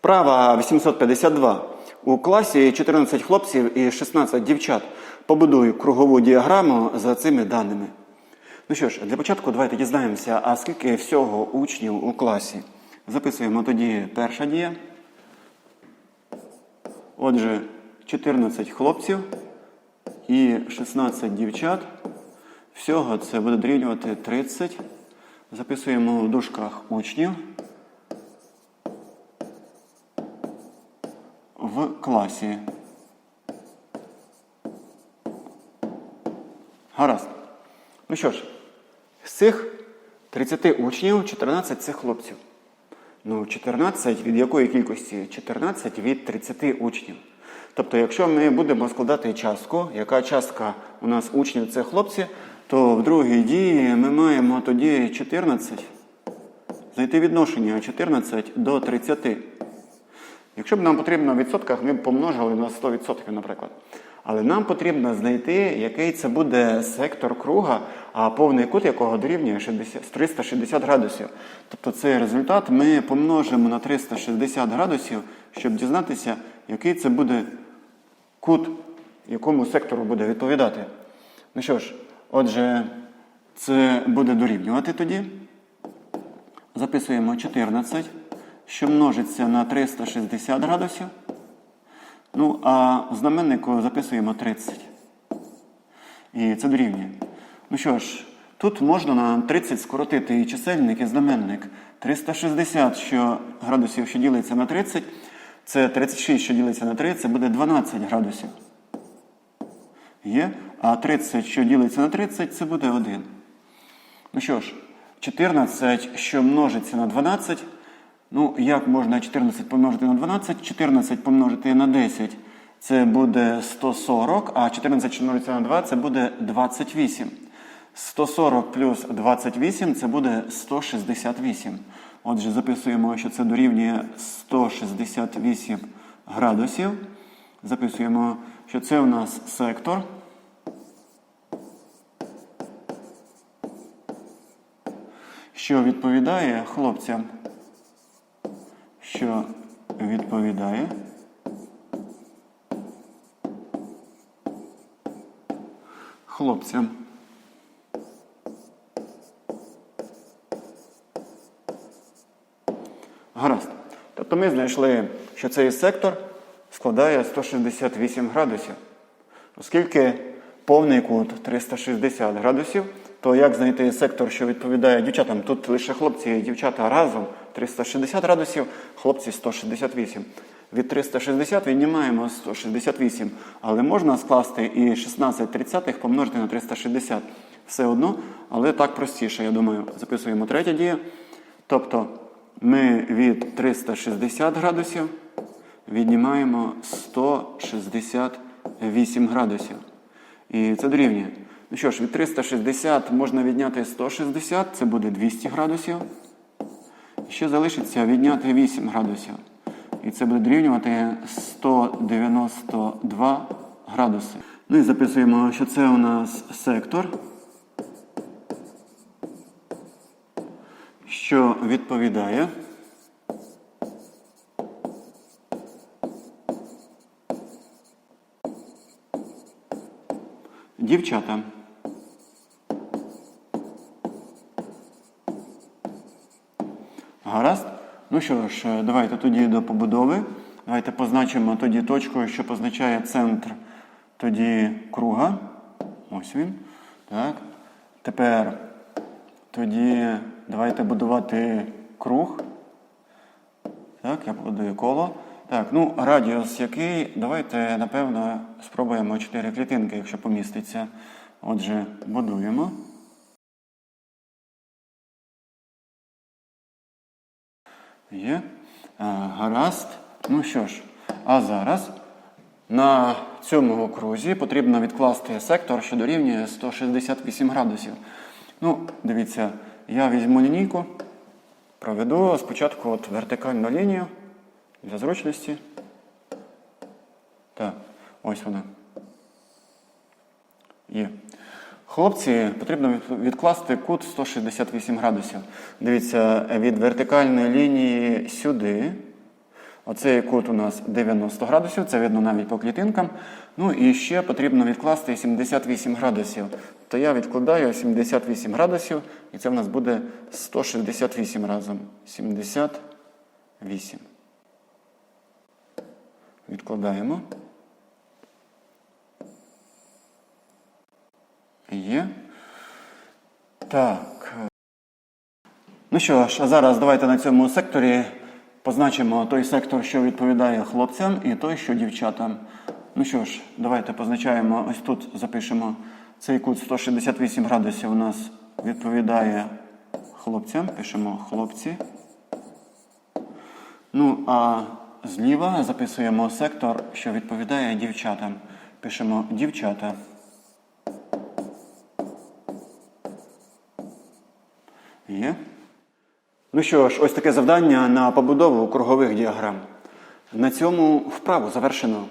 Вправа 852. У класі 14 хлопців і 16 дівчат. Побудуй кругову діаграму за цими даними. Ну що ж, для початку давайте дізнаємося, а скільки всього учнів у класі. Записуємо тоді перша дія. Отже, 14 хлопців і 16 дівчат. Всього це буде дорівнювати 30. Записуємо в дужках учнів. В класі. Гаразд. Ну що ж, з цих 30 учнів 14 це хлопців. Ну, 14 від якої кількості? 14 від 30 учнів. Тобто, якщо ми будемо складати частку, яка частка у нас учнів це хлопці, то в другій дії ми маємо тоді 14. Знайти відношення 14 до 30. Якщо б нам потрібно в відсотках, ми б помножили на 100%, наприклад. Але нам потрібно знайти, який це буде сектор круга, а повний кут якого дорівнює 60, 360 градусів. Тобто цей результат ми помножимо на 360 градусів, щоб дізнатися, який це буде кут, якому сектору буде відповідати. Ну що ж, отже, це буде дорівнювати тоді. Записуємо 14 що множиться на 360 градусів. Ну, а знаменнику записуємо 30. І це дорівнює. Ну що ж, тут можна на 30 скоротити і чисельник, і знаменник. 360 що градусів, що ділиться на 30, це 36, що ділиться на 3, це буде 12 градусів. Є. А 30, що ділиться на 30, це буде 1. Ну що ж, 14, що множиться на 12. Ну, як можна 14 помножити на 12? 14 помножити на 10 це буде 140, а 14 що на 2 це буде 28. 140 плюс 28 це буде 168. Отже, записуємо, що це дорівнює 168 градусів. Записуємо, що це у нас сектор. Що відповідає хлопцям що відповідає хлопцям. Гаразд. Тобто ми знайшли, що цей сектор складає 168 градусів. Оскільки повний кут 360 градусів, то як знайти сектор, що відповідає дівчатам? Тут лише хлопці і дівчата разом 360 градусів, хлопці 168. Від 360 віднімаємо 168. Але можна скласти і 16 тридцятих помножити на 360. Все одно, але так простіше, я думаю. Записуємо третя дія. Тобто ми від 360 градусів віднімаємо 168 градусів. І це дорівнює. Ну що ж, від 360 можна відняти 160, це буде 200 градусів. Ще залишиться відняти 8 градусів. І це буде дорівнювати 192 градуси. Ну і записуємо, що це у нас сектор, що відповідає. Дівчата. Гаразд. Ну що ж, давайте тоді до побудови. Давайте позначимо тоді точкою, що позначає центр тоді круга. Ось він. Так. Тепер тоді давайте будувати круг. Так, я побудую коло. Так, ну радіус який. Давайте, напевно, спробуємо 4 клітинки, якщо поміститься. Отже, будуємо. Є. Гаразд. Ну що ж, а зараз на цьому окрузі потрібно відкласти сектор, що дорівнює 168 градусів. Ну, дивіться, я візьму лінійку, проведу спочатку от вертикальну лінію для зручності. Так, ось вона. Є. Хлопці, потрібно відкласти кут 168 градусів. Дивіться, від вертикальної лінії сюди. Оцей кут у нас 90 градусів, це видно навіть по клітинкам. Ну і ще потрібно відкласти 78 градусів. То я відкладаю 78 градусів, і це в нас буде 168 разом. 78. Відкладаємо. Є. Так. Ну що ж, а зараз давайте на цьому секторі позначимо той сектор, що відповідає хлопцям, і той, що дівчатам. Ну що ж, давайте позначаємо, ось тут запишемо цей кут 168 градусів у нас відповідає хлопцям. Пишемо хлопці. Ну, а зліва записуємо сектор, що відповідає дівчатам. Пишемо дівчата. Є. Ну що ж, ось таке завдання на побудову кругових діаграм. На цьому вправу завершено.